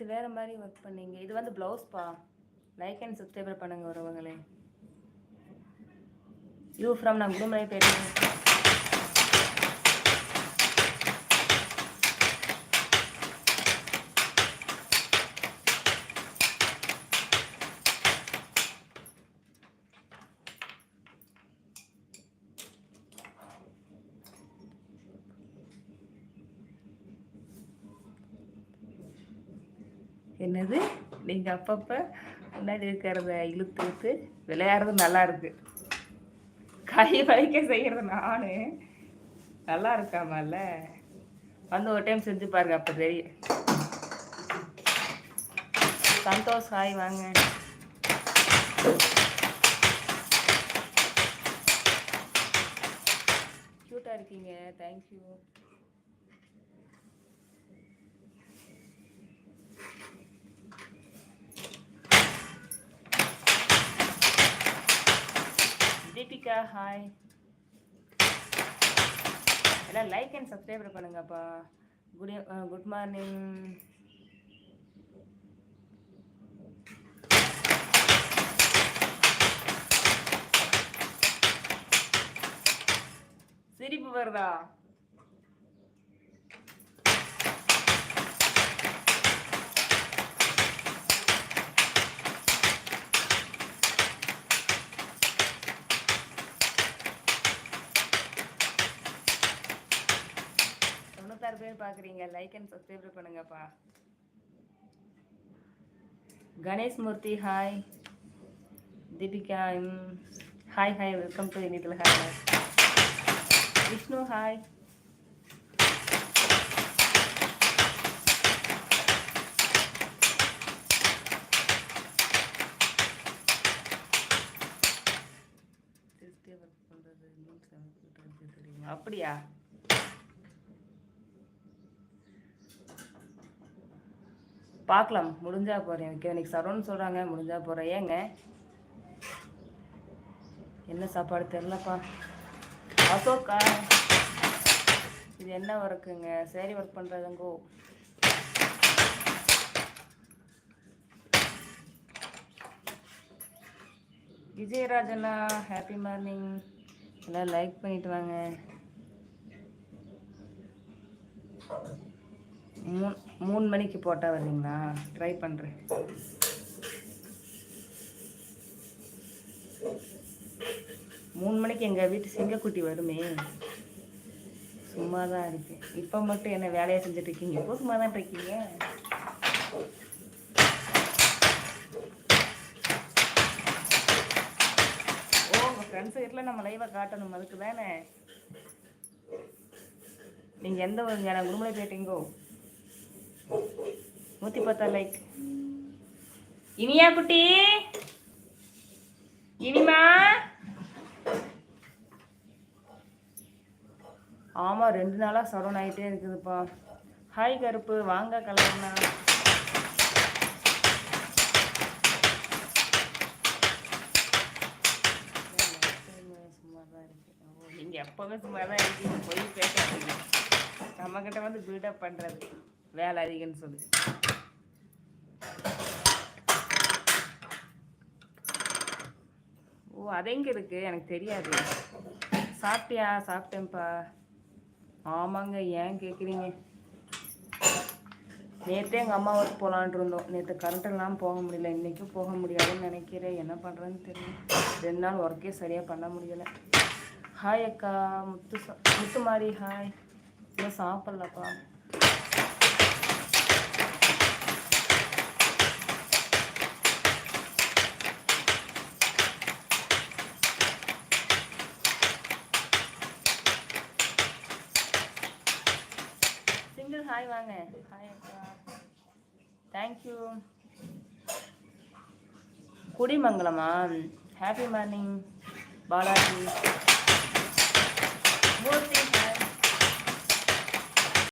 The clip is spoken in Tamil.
நேற்று வேறு மாதிரி ஒர்க் பண்ணீங்க. இது வந்து ப்ளவுஸ்ப்பா லைக் அண்ட் சப்ஸ்கிரைபர் பண்ணுங்க உறவுங்களே யூ ஃப்ரம் நான் குடுமலை பேசுகிறேன் என்னது? நீங்கள் அப்பப்போ முன்னாடி இருக்கிறத இழுத்து இழுத்து விளையாடுறது நல்லா இருக்கு. கை வலிக்க செய்கிறது நான். நல்லா இருக்காமல்ல? வந்து ஒரு டைம் செஞ்சு பாருங்க அப்போ தெரியும். சந்தோஷ் ஹாய் வாங்க. க்யூட்டாக இருக்கீங்க. தேங்க்யூ தீபிகா ஹாய் எல்லாம் லைக் அண்ட் சப்ஸ்கிரைபர் பண்ணுங்கப்பா. குட் குட் மார்னிங் சிரிப்பு வருதா? பார்க்குறீங்க லைக் அண்ட் சப்ஸ்கிரைப் பண்ணுங்கப்பா. Ganesh Murthy hi Deepika hi hi welcome to இனிதில் hi Vishnu hi அப்படியா? பார்க்கலாம். முடிஞ்சா போகிறேன் ஓகே இன்னைக்கு சரவணன் சொல்கிறாங்க முடிஞ்சா போகிறேன் ஏங்க? என்ன சாப்பாடு தெரிலப்பா அசோக்கா இது என்ன ஒர்க்குங்க சரி ஒர்க் பண்ணுறதுங்கோ விஜயராஜனா ஹாப்பி மார்னிங் எல்லாம் லைக் பண்ணிட்டு வாங்க. மூணு மூணு மணிக்கு போட்டால் வரீங்களா ட்ரை பண்ணுறேன் மூணு மணிக்கு எங்கள் வீட்டு சிங்கக்குட்டி வருமே. சும்மா தான் இருக்கேன் இப்போ மட்டும் என்ன வேலையை செஞ்சுட்டு இருக்கீங்க இப்போ சும்மா தான் இருக்கீங்க? ஓ உங்கள் ஃப்ரெண்ட்ஸ் வீட்டில் நம்ம லைவாக காட்டணும். அதுக்கு தானே நீங்கள் எந்த ஒரு நான் குருமலை போயிட்டீங்கோ நூற்றி பத்தா லைக் இனியா குட்டி. இனிமா. ஆமாம் ரெண்டு நாளாக சரவண் ஆகிட்டே இருக்குதுப்பா. ஹாய் கருப்பு. வாங்க கல்யாணா சும்மா தான் இருக்கேன் நீங்கள் எப்போவுமே சும்மா தான் இருக்கீங்க. போய் பேசாதீங்க நம்மக்கிட்ட வந்து பில்டப் பண்ணுறது வேலை அதிகம்னு சொல்லி. ஓ அது எங்கே இருக்கு? எனக்கு தெரியாது. சாப்பிட்டியா? சாப்பிட்டேன்ப்பா. ஆமாங்க ஏன் கேட்குறீங்க நேற்றே எங்கள் அம்மா ஒர்க் போகலான்ட்டு இருந்தோம். நேற்று கரண்ட் இல்லாமல் போக முடியல. இன்றைக்கும் போக முடியாதுன்னு நினைக்கிறேன். என்ன பண்ணுறேன்னு தெரியல. ரெண்டு நாள் ஒர்க்கே சரியாக பண்ண முடியலை. ஹாய் அக்கா முத்து சா- முத்து மாதிரி ஹாய் இன்னும் சாப்பிட்லப்பா. சிங்கிள் ஹாய் வாங்க. ஹாய் அக்கா. தேங்க்யூ குடிமங்கலமா? Happy morning Balaji.